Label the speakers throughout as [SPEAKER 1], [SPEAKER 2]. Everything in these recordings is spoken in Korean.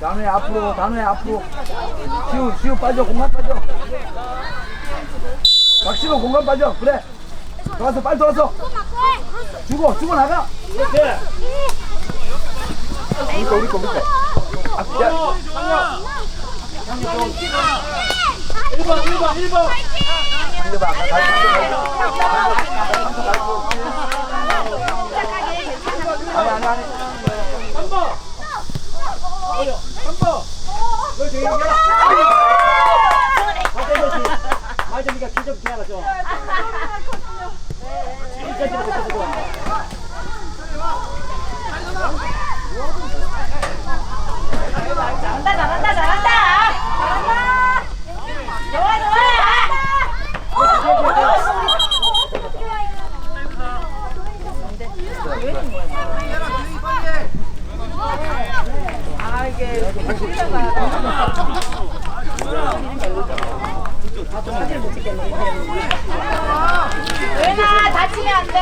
[SPEAKER 1] 단우에 앞으로 단우에 앞으로. 시우 시우 빠져 공간 빠져. 박시고 공간 빠져. 그래. 돌아서 빨리 돌아서. 주고 주고 나가. 우리 거 우리 거 우리 거 아, 야,
[SPEAKER 2] 1번 1번 1번.
[SPEAKER 1] 이거 봐 다시 아니 아니 아니
[SPEAKER 2] 3번 어려 3번 그렇지 여기야 맞아 좀
[SPEAKER 3] 잘한다 잘한다 잘한다 잘한다 좋아 좋아 은아 다치면 안돼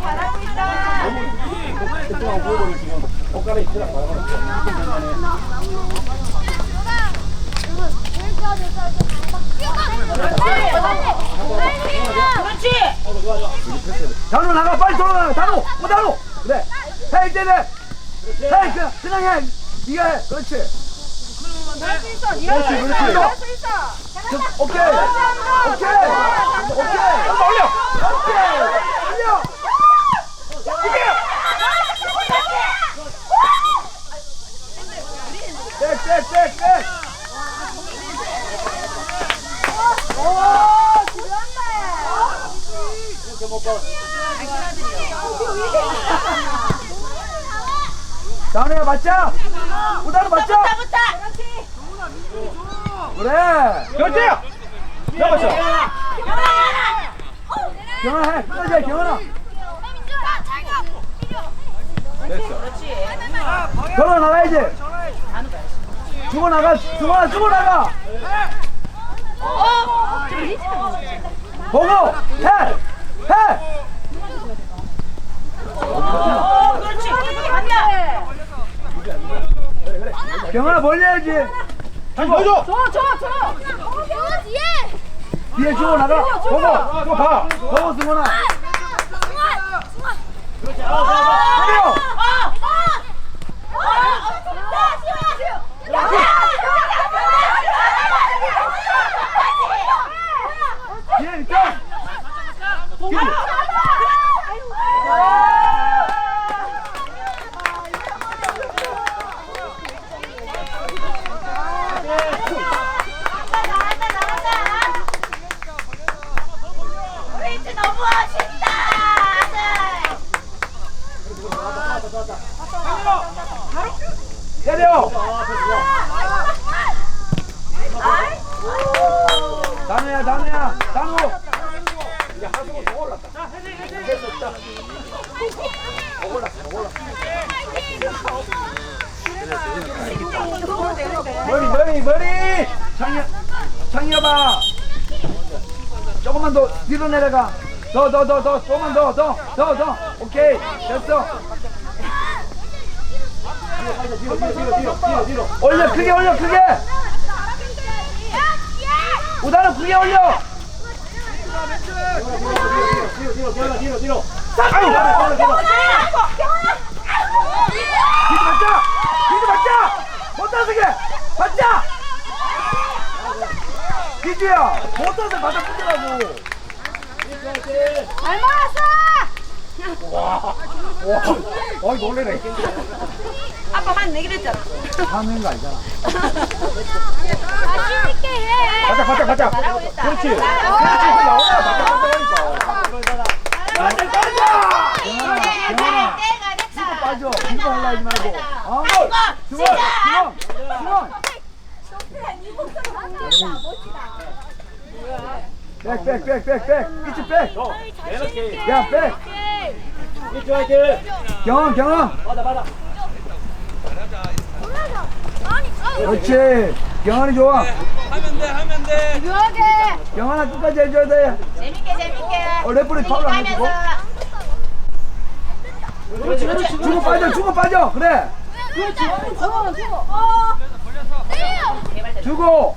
[SPEAKER 3] 잘하고 있다 그렇지
[SPEAKER 1] 단우 나가 빨리 돌아가. 단우 어 단우 그래. 해 이제는 해 그냥 해. 네가 해. 그렇지
[SPEAKER 3] 할수 있어.
[SPEAKER 1] 그렇지
[SPEAKER 3] 네가
[SPEAKER 1] 그렇지.
[SPEAKER 3] 할수 있어.
[SPEAKER 1] 저, 오케이. 오케이. 오케이. 한번 올려. 오케이. 올려. 백백백백.
[SPEAKER 3] 오 지루한다
[SPEAKER 1] 단우야 맞자 우단우 맞자
[SPEAKER 3] 붙다 붙다
[SPEAKER 1] 그래. 그렇지 잡았어
[SPEAKER 3] 경아
[SPEAKER 1] 해 끝까지 해. 경원아 경원아 나가야지. 주고 나가 주고 주고 나가.
[SPEAKER 3] 어
[SPEAKER 1] 보고 해! 해!
[SPEAKER 3] 어, 그렇지.
[SPEAKER 1] 경아 벌려야지
[SPEAKER 2] 다시 보여줘.
[SPEAKER 3] 줘줘줘
[SPEAKER 1] 뒤에 주고 나가. 보고 또 봐. 보고 승원아. 때려 뒤에 있다
[SPEAKER 3] 너무 아쉽다.
[SPEAKER 1] 때려 단우야 단우야 단우 머리 머리 머리 창이 창이야 봐 조금만 더 뒤로 내려가. 더 더 더 더. 조금만 더 더 더 더. 오케이. 됐어.
[SPEAKER 2] 뒤로 뒤로 뒤로 뒤로 뒤로 뒤로
[SPEAKER 1] 올려 크게 올려 크게. 우다는 크게 올려.
[SPEAKER 2] 뒤로 뒤로 뒤로 뒤로 뒤로
[SPEAKER 1] 아유 뒤로 받자 뒤로 받자 못 따서게 받자 못 따서 받아 붙으라고.
[SPEAKER 3] 잘 먹었어.
[SPEAKER 1] 어이 놀래네
[SPEAKER 3] 아빠 한 내기로 했잖아.
[SPEAKER 1] 하는 거 알잖아.
[SPEAKER 3] 자신 있게 해.
[SPEAKER 1] 받자
[SPEAKER 3] 잘하고 있다.
[SPEAKER 1] 그렇지. 그렇지.
[SPEAKER 3] 잘하고
[SPEAKER 1] 나오자 받자 받자 하니까 받자
[SPEAKER 3] 이제
[SPEAKER 1] 경원아.
[SPEAKER 3] 때가 됐다.
[SPEAKER 1] 빠져. 이거 하려 하지 말고. 어?
[SPEAKER 3] 아이고,
[SPEAKER 1] 중원
[SPEAKER 3] 진짜.
[SPEAKER 1] 중원 중원 백 백 백 백 백. 이치
[SPEAKER 2] 이렇게.
[SPEAKER 1] 백야 백.
[SPEAKER 2] 이쪽 화이팅.
[SPEAKER 1] 경험 경험.
[SPEAKER 2] 받아 받아.
[SPEAKER 1] 그렇지. 경환이 좋아.
[SPEAKER 4] 하면 돼, 하면 돼.
[SPEAKER 3] 유하게.
[SPEAKER 1] 경환아 끝까지 해줘야 돼.
[SPEAKER 3] 재밌게 재밌게.
[SPEAKER 1] 어, 레프리 파울 안 해주고?
[SPEAKER 2] 그렇지 그렇지.
[SPEAKER 1] 주고 빠져 주고 빠져. 그래. 주고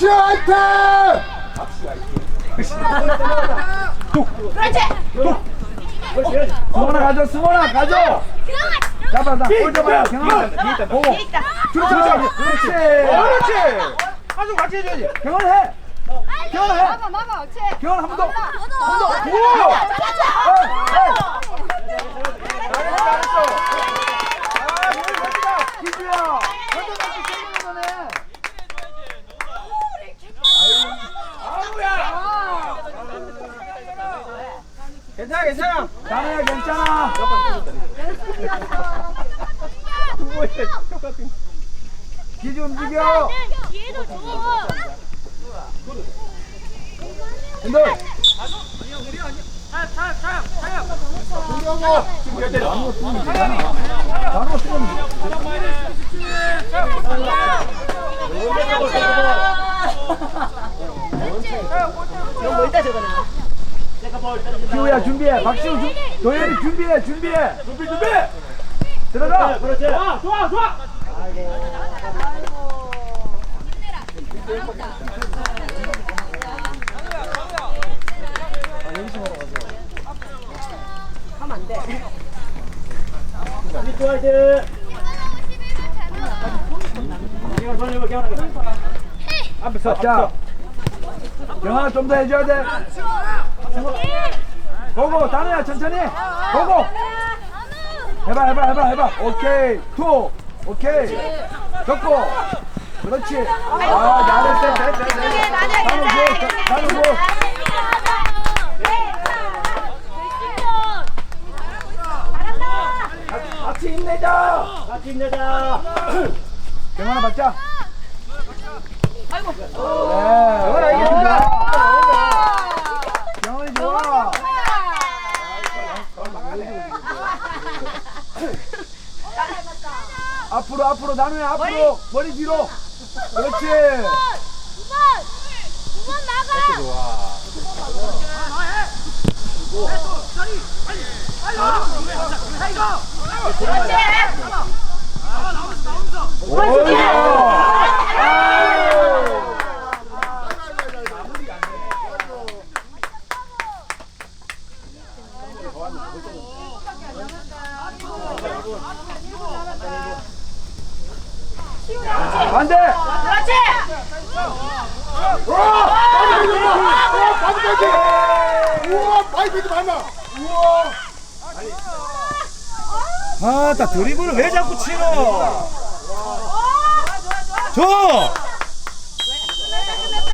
[SPEAKER 1] 박시 화이팅! 승원아 가져 승원아 가져 잡아 나볼 잡아야 경원아 보고 그렇지 그렇지 그렇지 아주 같이 해줘야지 경원 해 경원 해
[SPEAKER 3] 막아 막아 체
[SPEAKER 1] 경원 한번더 한번더 오 잘했어 잘했어 아 몸이 멋지다 기주야 먼저 같이 생기는 거네
[SPEAKER 2] 괜찮아 괜찮아
[SPEAKER 1] 나나야 괜찮아 기주 움직여
[SPEAKER 3] 뒤에도 줘
[SPEAKER 1] 핸들 나눠 쓰면 기우야 준비해. 박시우 준 도현이 준비해 준비해. 준비 준비. 들어가.
[SPEAKER 2] 그렇지. 좋아 좋아 좋아 미투 화이팅 이거 돌려봐 경환아.
[SPEAKER 1] 앞에서 자 영아 좀 더 해줘야 돼 고고 다누야 천천히. 고고. 해봐 해봐 해봐 해봐. 오케이 투. 오케이. 걷고. 그렇지. 아 잘했어. 됐어 됐어. 나는 뭐 같이 힘내자.
[SPEAKER 2] 같이 힘내자.
[SPEAKER 1] 영환아 받자. 아이고. 네 이겼습니다 영환이 좋아 앞으로 앞으로 나누야 앞으로. 머리. 뒤로. 그렇지. 반대
[SPEAKER 5] 우와, 파이팅 많아.
[SPEAKER 6] 아따 드리블을 왜 자꾸 치노? 줘!